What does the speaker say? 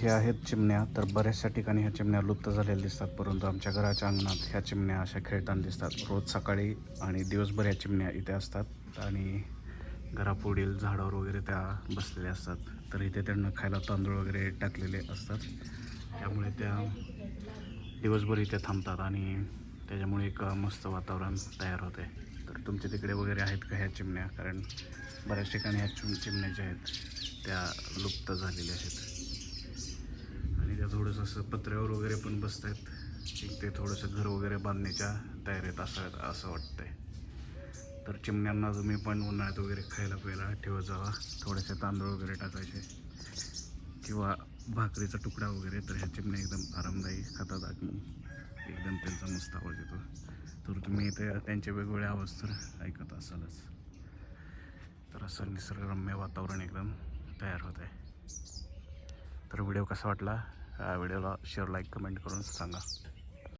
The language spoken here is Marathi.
हे आहेत चिमण्या तर बऱ्याचशा ठिकाणी ह्या चिमण्या लुप्त झालेल्या दिसतात. परंतु आमच्या घराच्या अंगणात ह्या चिमण्या अशा खेळताना दिसतात. रोज सकाळी आणि दिवसभर ह्या चिमण्या इथे असतात आणि घरापुढील झाडावर वगैरे त्या बसलेल्या असतात. तर इथे त्यांना खायला तांदूळ वगैरे टाकलेले असतात. त्यामुळे त्या दिवसभर इथे थांबतात आणि त्याच्यामुळे एक मस्त वातावरण तयार होते. तर तुमच्या तिकडे वगैरे आहेत का ह्या चिमण्या? कारण बऱ्याच ठिकाणी ह्या चिम चिमण्या ज्या आहेत त्या लुप्त झालेल्या आहेत. थोडंसं असं पत्र्यावर वगैरे पण बसत आहेत एक ते थोडंसं घर वगैरे बांधण्याच्या तयारीत असावेत असं वाटतंय. तर चिमण्यांना तुम्ही पण उन्हाळ्यात वगैरे खायला प्यायला ठेवत जावा. थोडेसे तांदूळ वगैरे टाकायचे. किंवा भाकरीचा तुकडा वगैरे तर ह्या चिमण्या एकदम आरामदायी खातात आणि एकदम त्यांचा मस्त आवाज येतो. तर तुम्ही इथे त्यांचे वेगवेगळे आवाज तर ऐकत असालच. तर असं निसर्गरम्य वातावरण एकदम तयार होत आहे तर व्हिडिओ कसा वाटला? व्हिडिओला शेअर लाईक कमेंट करून सांगा.